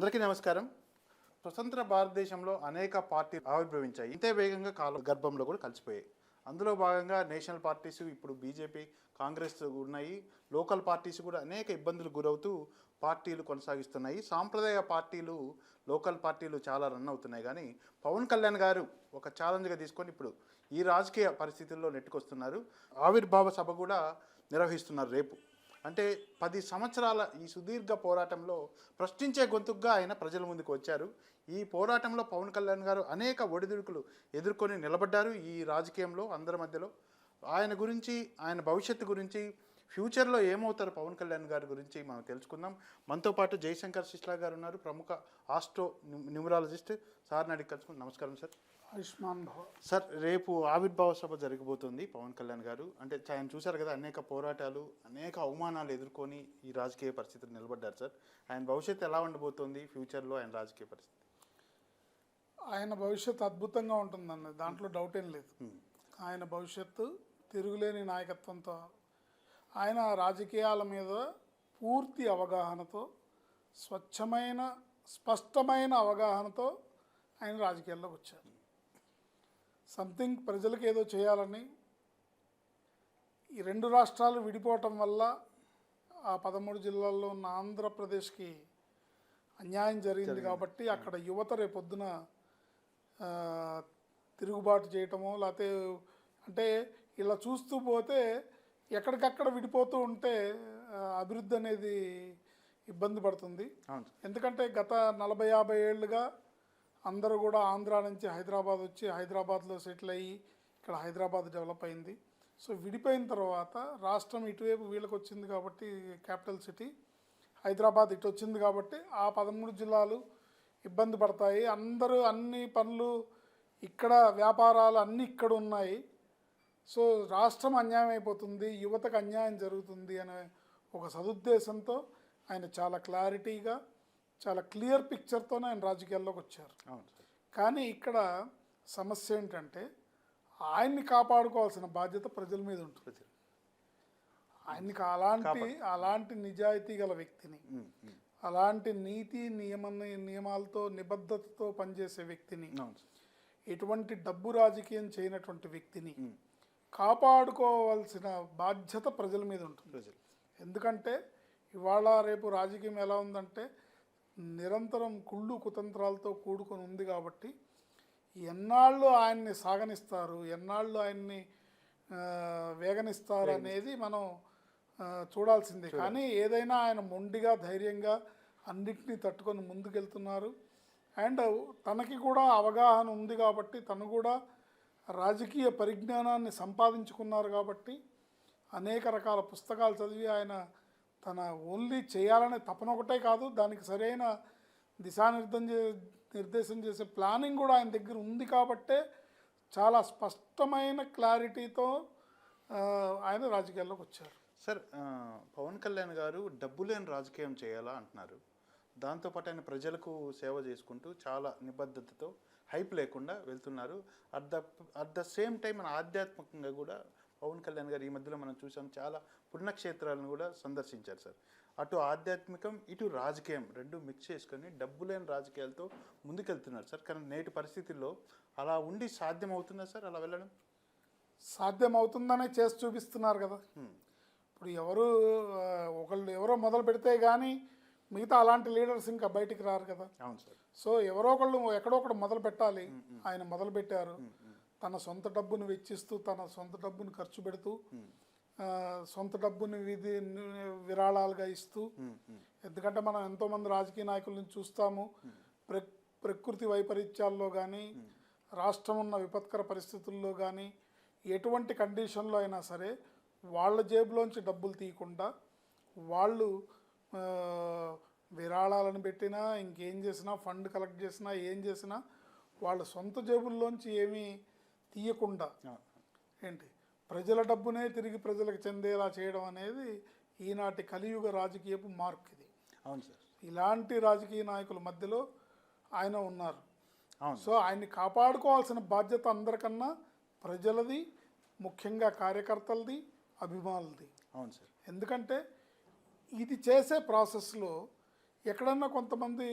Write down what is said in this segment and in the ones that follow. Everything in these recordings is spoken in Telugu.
అందరికీ నమస్కారం. స్వతంత్ర భారతదేశంలో అనేక పార్టీలు ఆవిర్భవించాయి. ఇంతే వేగంగా కాల గర్భంలో కూడా కలిసిపోయాయి. అందులో భాగంగా నేషనల్ పార్టీస్ ఇప్పుడు బీజేపీ కాంగ్రెస్ ఉన్నాయి. లోకల్ పార్టీస్ కూడా అనేక ఇబ్బందులు గురవుతూ పార్టీలు కొనసాగిస్తున్నాయి. సాంప్రదాయ పార్టీలు లోకల్ పార్టీలు చాలా రన్ అవుతున్నాయి. కానీ పవన్ కళ్యాణ్ గారు ఒక ఛాలెంజ్గా తీసుకొని ఇప్పుడు ఈ రాజకీయ పరిస్థితుల్లో నెట్టుకొస్తున్నారు. ఆవిర్భావ సభ కూడా నిర్వహిస్తున్నారు రేపు. అంటే పది సంవత్సరాల ఈ సుదీర్ఘ పోరాటంలో ప్రశ్నించే గొంతుగ్గా ఆయన ప్రజల ముందుకు వచ్చారు. ఈ పోరాటంలో పవన్ కళ్యాణ్ గారు అనేక ఒడిదుడుకులు ఎదుర్కొని నిలబడ్డారు ఈ రాజకీయంలో అందరి మధ్యలో. ఆయన గురించి ఆయన భవిష్యత్తు గురించి ఫ్యూచర్లో ఏమవుతారు పవన్ కళ్యాణ్ గారి గురించి మనం తెలుసుకుందాం. మనతో పాటు జయశంకర్ శిష్లా గారు ఉన్నారు ప్రముఖ ఆస్ట్రో న్యూమరాలజిస్ట్. సార్ని అడిగి కలుసుకుంటాం నమస్కారం సార్. ఆయుష్మాన్ భవ సార్ రేపు ఆవిర్భావ సభ జరగబోతుంది పవన్ కళ్యాణ్ గారు. అంటే ఆయన చూశారు కదా అనేక పోరాటాలు అనేక అవమానాలు ఎదుర్కొని ఈ రాజకీయ పరిస్థితులు నిలబడ్డారు సార్. ఆయన భవిష్యత్తు ఎలా ఉండబోతోంది? ఫ్యూచర్లో ఆయన రాజకీయ పరిస్థితి. ఆయన భవిష్యత్తు అద్భుతంగా ఉంటుందండి. దాంట్లో డౌట్ ఏం లేదు. ఆయన భవిష్యత్తు తిరుగులేని నాయకత్వంతో ఆయన రాజకీయాల మీద పూర్తి అవగాహనతో స్వచ్ఛమైన స్పష్టమైన అవగాహనతో ఆయన రాజకీయాల్లోకి వచ్చారు. సంథింగ్ ప్రజలకు ఏదో చేయాలని ఈ రెండు రాష్ట్రాలు విడిపోవటం వల్ల ఆ పదమూడు జిల్లాల్లో ఉన్న ఆంధ్రప్రదేశ్కి అన్యాయం జరిగింది కాబట్టి అక్కడ యువత రేపొద్దున తిరుగుబాటు చేయటమో లేకపోతే అంటే ఇలా చూస్తూ పోతే ఎక్కడికక్కడ విడిపోతూ ఉంటే అభివృద్ధి అనేది ఇబ్బంది పడుతుంది. ఎందుకంటే గత నలభై యాభై ఏళ్ళుగా అందరూ కూడా ఆంధ్రా నుంచి హైదరాబాద్ వచ్చి హైదరాబాద్లో సెటిల్ అయ్యి ఇక్కడ హైదరాబాద్ డెవలప్ అయింది. సో విడిపోయిన తర్వాత రాష్ట్రం ఇటువైపు వీళ్ళకి వచ్చింది కాబట్టి క్యాపిటల్ సిటీ హైదరాబాద్ ఇటు వచ్చింది కాబట్టి ఆ పదమూడు జిల్లాలు ఇబ్బంది పడతాయి. అందరూ అన్ని పనులు ఇక్కడ వ్యాపారాలు అన్నీ ఇక్కడ ఉన్నాయి. సో రాష్ట్రం అన్యాయం అయిపోతుంది యువతకు అన్యాయం జరుగుతుంది అనే ఒక సదుద్దేశంతో ఆయన చాలా క్లారిటీగా చాలా క్లియర్ పిక్చర్తోనే ఆయన రాజకీయాల్లోకి వచ్చారు. కానీ ఇక్కడ సమస్య ఏంటంటే ఆయన్ని కాపాడుకోవాల్సిన బాధ్యత ప్రజల మీద ఉంటుంది. ఆయనకి అలాంటి అలాంటి నిజాయితీ గల వ్యక్తిని. అలాంటి నీతి నియమ నియమాలతో నిబద్ధతతో పనిచేసే వ్యక్తిని ఎటువంటి డబ్బు రాజకీయం చేయనటువంటి వ్యక్తిని. కాపాడుకోవాల్సిన బాధ్యత ప్రజల మీద ఉంటుంది. ప్రజలు ఎందుకంటే ఇవాళ రేపు రాజకీయం ఎలా ఉందంటే నిరంతరం కుళ్ళు కుతంత్రాలతో కూడుకొని ఉంది కాబట్టి ఎన్నాళ్ళు ఆయన్ని సాగనిస్తారు ఎన్నాళ్ళు ఆయన్ని వేగనిస్తారు అనేది మనం చూడాల్సిందే. కానీ ఏదైనా ఆయన మొండిగా ధైర్యంగా అన్నిటినీ తట్టుకొని ముందుకెళ్తున్నారు. అండ్ తనకి కూడా అవగాహన ఉంది కాబట్టి తను కూడా రాజకీయ పరిజ్ఞానాన్ని సంపాదించుకున్నారు కాబట్టి అనేక రకాల పుస్తకాలు చదివి ఆయన తన ఓన్లీ చేయాలనే తపన ఒకటే కాదు దానికి సరైన దిశానిర్దం చే నిర్దేశం చేసే ప్లానింగ్ కూడా ఆయన దగ్గర ఉంది కాబట్టే చాలా స్పష్టమైన క్లారిటీతో ఆయన రాజకీయాల్లోకి వచ్చారు. సార్ పవన్ కళ్యాణ్ గారు డబ్బు లేని రాజకీయం చేయాలా అంటున్నారు. దాంతోపాటు ఆయన ప్రజలకు సేవ చేసుకుంటూ చాలా నిబద్ధతతో హైప్ లేకుండా వెళ్తున్నారు. At the at the same time మన ఆధ్యాత్మికంగా కూడా పవన్ కళ్యాణ్ గారు ఈ మధ్యలో మనం చూసాం చాలా పుణ్యక్షేత్రాలను కూడా సందర్శించారు సార్. అటు ఆధ్యాత్మికం ఇటు రాజకీయం రెండు మిక్స్ చేసుకొని డబ్బు లేని రాజకీయాలతో ముందుకెళ్తున్నారు సార్. కానీ నేటి పరిస్థితుల్లో అలా ఉండి సాధ్యం అవుతుందా సార్ అలా వెళ్ళడం? సాధ్యం అవుతుందనే చేసి చూపిస్తున్నారు కదా. ఇప్పుడు ఎవరు ఒకళ్ళు ఎవరో మొదలు పెడితే కానీ మిగతా అలాంటి లీడర్స్ ఇంకా బయటికి రారు కదా. అవును సార్. సో ఎవరో ఒకళ్ళు ఎక్కడో ఒకటి మొదలు పెట్టాలి. ఆయన మొదలు పెట్టారు. తన సొంత డబ్బును వెచ్చిస్తూ తన సొంత డబ్బును ఖర్చు పెడుతూ సొంత డబ్బుని విధి విరాళాలుగా ఇస్తూ. ఎందుకంటే మనం ఎంతోమంది రాజకీయ నాయకులను చూస్తాము. ప్ర ప్రకృతి వైపరీత్యాల్లో కానీ రాష్ట్రం ఉన్న విపత్కర పరిస్థితుల్లో కానీ ఎటువంటి కండిషన్లో అయినా సరే వాళ్ళ జేబులోంచి డబ్బులు తీయకుండా వాళ్ళు విరాళాలను పెట్టినా ఇంకేం చేసినా ఫండ్ కలెక్ట్ చేసినా ఏం చేసినా వాళ్ళ సొంత జేబుల్లోంచి ఏమీ తీయకుండా. ఏంటి? ప్రజల డబ్బునే తిరిగి ప్రజలకు చెందేలా చేయడం అనేది ఈనాటి కలియుగ రాజకీయపు మార్క్ ఇది. అవును సార్. ఇలాంటి రాజకీయ నాయకుల మధ్యలో ఆయన ఉన్నారు. అవును. సో ఆయన్ని కాపాడుకోవాల్సిన బాధ్యత అందరికన్నా ప్రజలది ముఖ్యంగా కార్యకర్తలది అభిమానులది. అవును సార్. ఎందుకంటే ఇది చేసే ప్రాసెస్లో ఎక్కడన్నా కొంతమంది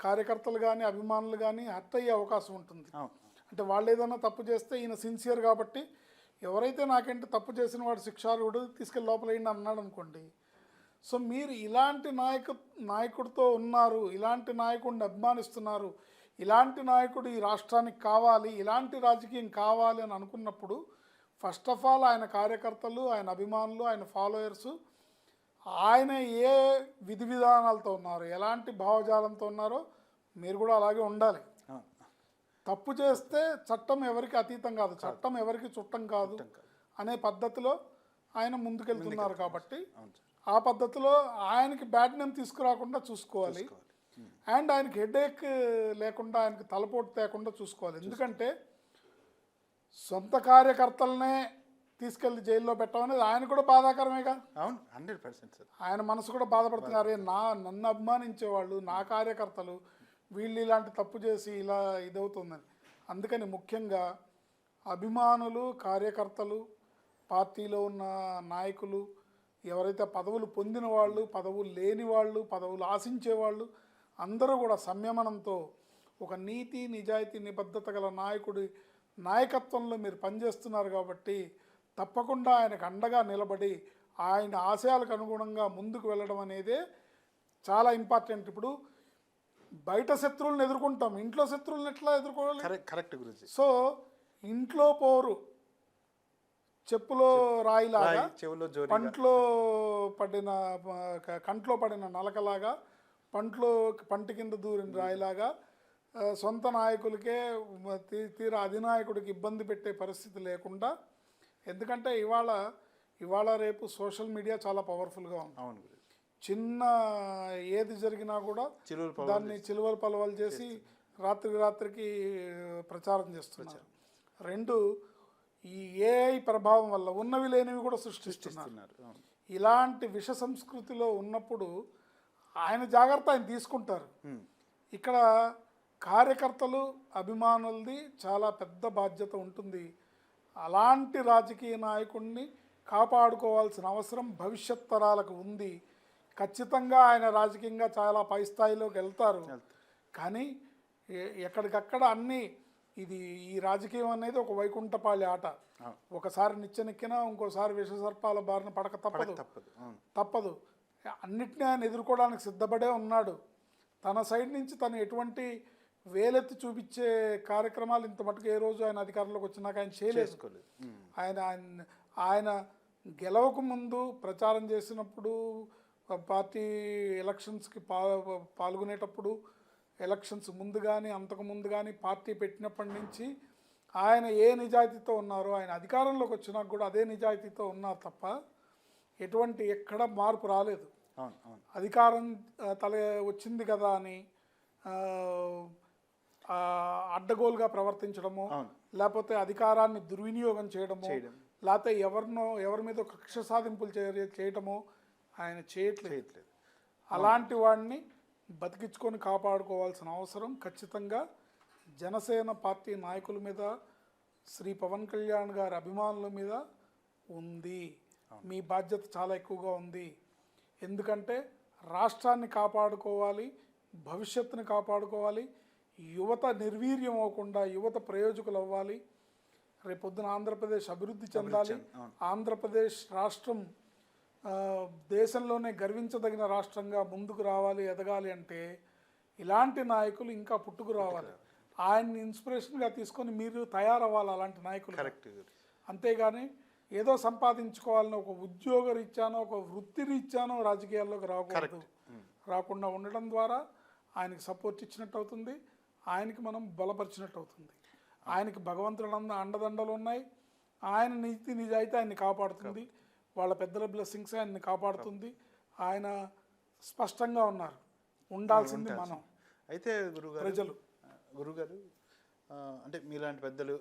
కార్యకర్తలు కానీ అభిమానులు కానీ హర్ట్ అయ్యే అవకాశం ఉంటుంది. అంటే వాళ్ళు ఏదైనా తప్పు చేస్తే ఈయన సిన్సియర్ కాబట్టి ఎవరైతే నాకంటే తప్పు చేసిన వాడు శిక్షార్హుడు తీసుకెళ్ళి లోపల అన్నాడు అనుకోండి. సో మీరు ఇలాంటి నాయకు నాయకుడితో ఉన్నారు ఇలాంటి నాయకుడిని అభిమానిస్తున్నారు ఇలాంటి నాయకుడు ఈ రాష్ట్రానికి కావాలి ఇలాంటి రాజకీయం కావాలి అని అనుకున్నప్పుడు ఫస్ట్ ఆఫ్ ఆల్ ఆయన కార్యకర్తలు ఆయన అభిమానులు ఆయన ఫాలోయర్స్ ఆయన ఏ విధి విధానాలతో ఉన్నారు ఎలాంటి భావజాలంతో ఉన్నారో మీరు కూడా అలాగే ఉండాలి. తప్పు చేస్తే చట్టం ఎవరికి అతీతం కాదు చట్టం ఎవరికి చుట్టం కాదు అనే పద్ధతిలో ఆయన ముందుకెళ్తున్నారు కాబట్టి ఆ పద్ధతిలో ఆయనకి బ్యాడ్ నేమ్ తీసుకురాకుండా చూసుకోవాలి. అండ్ ఆయనకి హెడేక్ లేకుండా ఆయనకి తలపోటు తేకుండా చూసుకోవాలి. ఎందుకంటే సొంత కార్యకర్తలనే తీసుకెళ్ళి జైల్లో పెట్టడం అనేది ఆయన కూడా బాధాకరమేగా. అవును హండ్రెడ్ పర్సెంట్ ఆయన మనసు కూడా బాధపడుతున్నారు. "అరే, నా నన్ను అభిమానించేవాళ్ళు నా కార్యకర్తలు వీళ్ళు ఇలాంటి తప్పు చేసి ఇలా ఇదవుతుందని. అందుకని ముఖ్యంగా అభిమానులు కార్యకర్తలు పార్టీలో ఉన్న నాయకులు ఎవరైతే పదవులు పొందిన వాళ్ళు పదవులు లేని వాళ్ళు పదవులు ఆశించే వాళ్ళు అందరూ కూడా సంయమనంతో ఒక నీతి నిజాయితీ నిబద్ధత గల నాయకుడి నాయకత్వంలో మీరు పనిచేస్తున్నారు కాబట్టి తప్పకుండా ఆయనకు అండగా నిలబడి ఆయన ఆశయాలకు అనుగుణంగా ముందుకు వెళ్ళడం అనేదే చాలా ఇంపార్టెంట్. ఇప్పుడు బయట శత్రువులను ఎదుర్కొంటాం. ఇంట్లో శత్రువులను ఎట్లా ఎదుర్కోవాలి? కరెక్ట్ గురించి సో ఇంట్లో పోరు. చెప్పులో రాయిలాగా రాయి చెవులో పంట్లో పడిన కంట్లో పడిన నలకలాగా పంట్లో పంటి కింద దూరిన రాయిలాగా సొంత నాయకులకే తీరా అధినాయకుడికి ఇబ్బంది పెట్టే పరిస్థితి లేకుండా ఎందుకంటే ఇవాళ ఇవాళ రేపు సోషల్ మీడియా చాలా పవర్ఫుల్గా ఉంది. అవును చిన్న ఏది జరిగినా కూడా దాన్ని చిలువలు పలవలు చేసి రాత్రి రాత్రికి ప్రచారం చేస్తున్నారు. రెండు ఈ ఏఐ ప్రభావం వల్ల ఉన్నవి లేనివి కూడా సృష్టిస్తున్నారు. ఇలాంటి విష సంస్కృతిలో ఉన్నప్పుడు ఆయన జాగ్రత్త ఆయన తీసుకుంటారు. ఇక్కడ కార్యకర్తలు అభిమానులది చాలా పెద్ద బాధ్యత ఉంటుంది. అలాంటి రాజకీయ నాయకుడిని కాపాడుకోవాల్సిన అవసరం భవిష్యత్ తరాలకు ఉంది. ఖచ్చితంగా ఆయన రాజకీయంగా చాలా పై స్థాయిలోకి వెళ్తారు. కానీ ఎక్కడికక్కడ అన్నీ ఇది ఈ రాజకీయం అనేది ఒక వైకుంఠపాళి ఆట. ఒకసారి నిచ్చెనెక్కినా ఇంకోసారి విషసర్పాల బారిన పడక తప్పదు. తప్పదు. అన్నిటినీ ఆయన ఎదుర్కోవడానికి సిద్ధపడే ఉన్నాడు. తన సైడ్ నుంచి తను ఎటువంటి వేలెత్తి చూపించే కార్యక్రమాలు ఇంత మటుకు ఏ రోజు ఆయన అధికారంలోకి వచ్చినాక ఆయన చేయలేదు. ఆయన ఆయన- గెలవక ముందు ప్రచారం చేసినప్పుడు పార్టీ ఎలక్షన్స్కి పా పాల్గొనేటప్పుడు ఎలక్షన్స్ ముందు కానీ అంతకు ముందు కానీ పార్టీ పెట్టినప్పటి నుంచి ఆయన ఏ నిజాయితీతో ఉన్నారో ఆయన అధికారంలోకి వచ్చినాక కూడా అదే నిజాయితీతో ఉన్నారు తప్ప ఎటువంటి ఎక్కడ మార్పు రాలేదు అధికారం తల వచ్చింది కదా అని అడ్డగోలుగా ప్రవర్తించడము. లేకపోతే అధికారాన్ని దుర్వినియోగం చేయడము చేయడం. లేకపోతే ఎవరినో ఎవరి మీద కక్ష సాధింపులు చే- చేయటము ఆయన చేయట్లేదు. అలాంటి వాడిని బతికించుకొని కాపాడుకోవాల్సిన అవసరం ఖచ్చితంగా జనసేన పార్టీ నాయకుల మీద శ్రీ పవన్ కళ్యాణ్ గారి అభిమానుల మీద ఉంది. మీ బాధ్యత చాలా ఎక్కువగా ఉంది. ఎందుకంటే రాష్ట్రాన్ని కాపాడుకోవాలి భవిష్యత్తుని కాపాడుకోవాలి యువత నిర్వీర్యం అవ్వకుండా యువత ప్రయోజకులు అవ్వాలి. రేపొద్దున ఆంధ్రప్రదేశ్ అభివృద్ధి చెందాలి. ఆంధ్రప్రదేశ్ రాష్ట్రం దేశంలోనే గర్వించదగిన రాష్ట్రంగా ముందుకు రావాలి ఎదగాలి అంటే ఇలాంటి నాయకులు ఇంకా పుట్టుకు రావాలి. ఆయన్ని ఇన్స్పిరేషన్గా తీసుకొని మీరు తయారవ్వాలి అలాంటి నాయకులు. కరెక్ట్ అంతేగాని ఏదో సంపాదించుకోవాలని ఒక ఉద్యోగ రీత్యానో ఒక వృత్తి రీత్యానో రాజకీయాల్లోకి రాకూడదు. రాకుండా ఉండడం ద్వారా ఆయనకి సపోర్ట్ ఇచ్చినట్టు అవుతుంది. ఆయనకి మనం బలపరిచినట్టు అవుతుంది. ఆయనకి భగవంతుడు అండదండలు ఉన్నాయి. ఆయన నీతి నిజాయితీ ఆయన్ని కాపాడుతుంది. వాళ్ళ పెద్దల బ్లెస్సింగ్స్ ఆయన్ని కాపాడుతుంది. ఆయన స్పష్టంగా ఉన్నారు. ఉండాల్సింది మనం. అయితే గురుగారు ప్రజలు. గురుగారు అంటే మీలాంటి పెద్దలు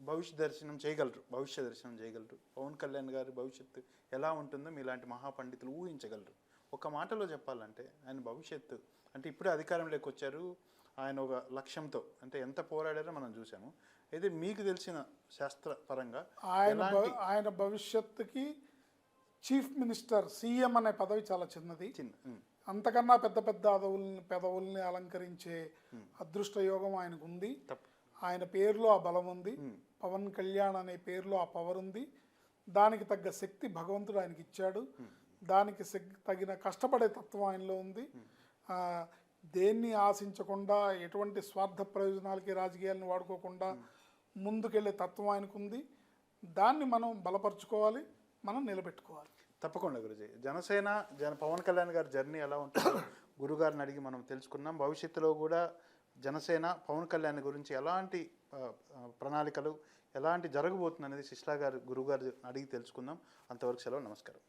భవిష్య దర్శనం చేయగలరు భవిష్య దర్శనం చేయగలరు. పవన్ కళ్యాణ్ గారి భవిష్యత్తు ఎలా ఉంటుందో మీలాంటి మహాపండితులు ఊహించగలరు. ఒక మాటలో చెప్పాలంటే ఆయన భవిష్యత్తు అంటే ఇప్పుడే అధికారంలోకి వచ్చారు. ఆయన ఒక లక్ష్యంతో అంటే ఎంత పోరాడారో మనం చూసాము అయితే మీకు తెలిసిన శాస్త్రపరంగా ఆయన ఆయన భవిష్యత్తుకి చీఫ్ మినిస్టర్ సీఎం అనే పదవి చాలా చిన్నది. చిన్న అంతకన్నా పెద్ద పెద్ద అదవుల్ని పెదవుల్ని అలంకరించే అదృష్ట యోగం ఆయనకు ఉంది ఆయన పేరులో ఆ బలం ఉంది. పవన్ కళ్యాణ్ అనే పేరులో ఆ పవర్ ఉంది. దానికి తగ్గ శక్తి భగవంతుడు ఆయనకి ఇచ్చాడు. దానికి తగిన కష్టపడే తత్వం ఆయనలో ఉంది. ఆ, దేన్ని ఆశించకుండా ఎటువంటి స్వార్థ ప్రయోజనాలకి రాజకీయాలను వాడుకోకుండా ముందుకెళ్ళే తత్వం ఆయనకుంది. దాన్ని మనం బలపరుచుకోవాలి మనం నిలబెట్టుకోవాలి. తప్పకుండా గురుజీ. జనసేన జన పవన్ కళ్యాణ్ గారి జర్నీ ఎలా ఉంటుందో గురుగారిని అడిగి మనం తెలుసుకున్నాం భవిష్యత్తులో కూడా జనసేన పవన్ కళ్యాణ్ గురించి ఎలాంటి ప్రణాళికలు ఎలాంటి జరగబోతుంది అనేది శిష్లా గారు గురుగారు అడిగి తెలుసుకుందాం. అంతవరకు సెలవు నమస్కారం.